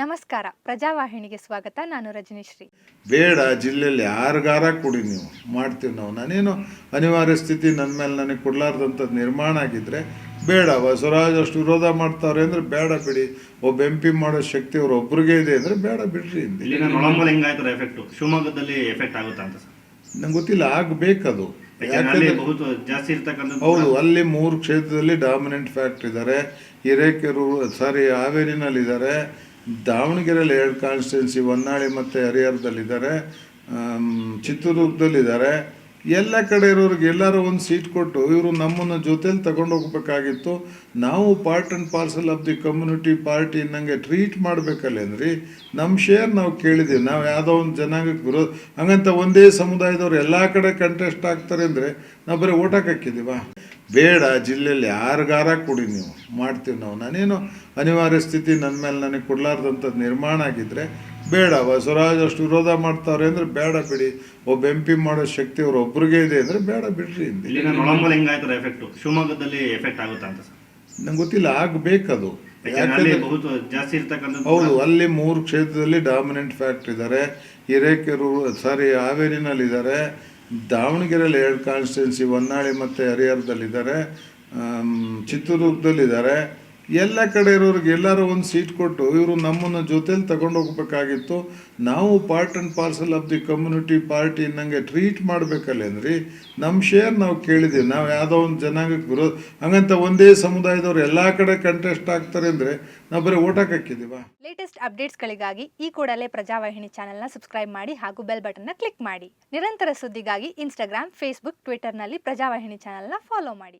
ನಮಸ್ಕಾರ. ಪ್ರಜಾವಾಹಿನಿಗೆ ಸ್ವಾಗತ. ನಾನು ರಜನೀಶ್ರೀ. ಬೇಡ ಜಿಲ್ಲೆಯಲ್ಲಿ ಯಾರಿಗಾರ ಕೊಡಿ ನೀವು. ಮಾಡ್ತೀವಿ ನಾವು. ನಾನೇನು ಅನಿವಾರ್ಯ ಸ್ಥಿತಿ ನನ್ನ ಮೇಲೆ ನನಗೆ ಕೊಡಲಾರ್ದಂಥ ನಿರ್ಮಾಣ ಆಗಿದ್ದರೆ ಬೇಡ. ಬಸವರಾಜ್ ಅಷ್ಟು ವಿರೋಧ ಮಾಡ್ತಾವ್ರೆ ಅಂದರೆ ಬೇಡ ಬಿಡಿ. ಒಬ್ಬ ಎಂ ಪಿ ಮಾಡೋ ಶಕ್ತಿ ಅವ್ರ ಒಬ್ರಿಗೆ ಇದೆ ಅಂದರೆ ಬೇಡ ಬಿಡ್ರಿ ಎಫೆಕ್ಟ್ ಶಿವಮೊಗ್ಗದಲ್ಲಿ ಎಫೆಕ್ಟ್ ಆಗುತ್ತಾ ಅಂತ ಸರ್? ನಂಗೆ ಗೊತ್ತಿಲ್ಲ ಆಗಬೇಕದು. ಹೌದು ಅಲ್ಲಿ ಮೂರು ಕ್ಷೇತ್ರದಲ್ಲಿ ಡಾಮಿನೆಂಟ್ ಫ್ಯಾಕ್ಟ್ರಿ ಇದ್ದಾರೆ ಹಿರೇಕೆರೂರು ಸಾರಿ ಹಾವೇರಿನಲ್ಲಿದ್ದಾರೆ. ದಾವಣಗೆರೆಯಲ್ಲಿ ಎರಡು ಕಾನ್ಸ್ಟಿಟ್ಯೂನ್ಸಿ ಹೊನ್ನಾಳಿ ಮತ್ತು ಹರಿಹರದಲ್ಲಿದ್ದಾರೆ. ಚಿತ್ರದುರ್ಗದಲ್ಲಿದ್ದಾರೆ. ಎಲ್ಲ ಕಡೆ ಇರೋರಿಗೆ ಎಲ್ಲರೂ ಒಂದು ಸೀಟ್ ಕೊಟ್ಟು ಇವರು ನಮ್ಮನ್ನು ಜೊತೆಲಿ ತಗೊಂಡು ಹೋಗ್ಬೇಕಾಗಿತ್ತು. ನಾವು part and parcel of the community party ನಂಗೆ ಟ್ರೀಟ್ ಮಾಡಬೇಕಲ್ಲ ಅಂದ್ರಿ. ನಮ್ಮ ಶೇರ್ ನಾವು ಕೇಳಿದ್ದೀವಿ ನಾವು ಯಾವುದೋ ಒಂದು ಜನಾಂಗಕ್ಕೆ ವಿರೋಧ. ಹಂಗಂತ ಒಂದೇ ಸಮುದಾಯದವ್ರು ಎಲ್ಲ ಕಡೆ ಕಂಟೆಸ್ಟ್ ಆಗ್ತಾರೆ ಅಂದರೆ ನಾವು ಬರೀ ಓಟಕ್ಕೆ ಹಾಕಿದ್ದೀವ? ಬೇಡ ಜಿಲ್ಲೆಯಲ್ಲಿ ಯಾರಿಗಾರ ಕೊಡಿ ನೀವು. ಮಾಡ್ತೀವಿ ನಾವು. ನಾನೇನು ಅನಿವಾರ್ಯ ಸ್ಥಿತಿ ನನ್ನ ಮೇಲೆ ನನಗೆ ಕೊಡಲಾರ್ದಂಥ ನಿರ್ಮಾಣ ಆಗಿದ್ದರೆ ಬೇಡ. ಬಸವರಾಜ್ ಅಷ್ಟು ವಿರೋಧ ಮಾಡ್ತಾವ್ರೆ ಅಂದರೆ ಬೇಡ ಬಿಡಿ. ಒಬ್ಬ ಎಂ ಪಿ ಮಾಡೋ ಶಕ್ತಿ ಅವ್ರ ಒಬ್ರಿಗೆ ಇದೆ ಅಂದರೆ ಬೇಡ ಬಿಡ್ರಿ ಎಫೆಕ್ಟ್ ಶಿವಮೊಗ್ಗದಲ್ಲಿ ಎಫೆಕ್ಟ್ ಆಗುತ್ತಾ ಅಂತ ನಂಗೆ ಗೊತ್ತಿಲ್ಲ ಆಗಬೇಕದು. ಹೌದು ಅಲ್ಲಿ ಮೂರು ಕ್ಷೇತ್ರದಲ್ಲಿ ಡಾಮಿನೆಂಟ್ ಫ್ಯಾಕ್ಟ್ರಿ ಇದ್ದಾರೆ. ಹಿರೇಕೆರೂರು ಸಾರಿ ಹಾವೇರಿನಲ್ಲಿದ್ದಾರೆ. ದಾವಣಗೆರೆಯಲ್ಲಿ ಎರಡು ಕಾನ್ಸ್ಟಿಟ್ಯೂನ್ಸಿ ಹೊನ್ನಾಳಿ ಮತ್ತು ಹರಿಹರದಲ್ಲಿದ್ದಾರೆ. ಚಿತ್ರದುರ್ಗದಲ್ಲಿದ್ದಾರೆ. ಎಲ್ಲ ಕಡೆ ಇರೋರಿಗೆ ಎಲ್ಲರೂ ಒಂದು ಸೀಟ್ ಕೊಟ್ಟು ಇವರು ನಮ್ಮನ್ನು ಜೊತೇಲಿ ತಗೊಂಡು ಹೋಗ್ಬೇಕಾಗಿತ್ತು. ನಾವು part and parcel of the community party ನಂಗೆ ಟ್ರೀಟ್ ಮಾಡಬೇಕಲ್ಲ ಅಂದ್ರಿ ನಮ್ಮ ಶೇರ್ ನಾವು ಕೇಳಿದ್ದೀವಿ ನಾವು ಯಾವುದೋ ಒಂದು ಜನಾಂಗಕ್ಕೆ ವಿರೋಧ ಹಂಗಂತ ಒಂದೇ ಸಮುದಾಯದವ್ರು ಎಲ್ಲ ಕಡೆ ಕಂಟೆಸ್ಟ್ ಆಗ್ತಾರೆ ಅಂದರೆ ನಾವು ಬರೀ ಓಟಕ್ಕೆ ಹಾಕಿದ್ದೀವ ಲೇಟೆಸ್ಟ್ ಅಪ್ಡೇಟ್ಸ್ಗಳಿಗಾಗಿ ಈ ಕೂಡಲೇ ಪ್ರಜಾವಾಹಿನಿ ಚಾನೆಲ್ನ ಸಬ್ಸ್ಕ್ರೈಬ್ ಮಾಡಿ ಹಾಗೂ ಬೆಲ್ ಬಟನ್ನ ಕ್ಲಿಕ್ ಮಾಡಿ. ನಿರಂತರ ಸುದ್ದಿಗಾಗಿ ಇನ್ಸ್ಟಾಗ್ರಾಮ್ ಫೇಸ್ಬುಕ್ ಟ್ವಿಟರ್ನಲ್ಲಿ ಪ್ರಜಾವಾಹಿನಿ ಚಾನೆಲ್ನ ಫಾಲೋ ಮಾಡಿ.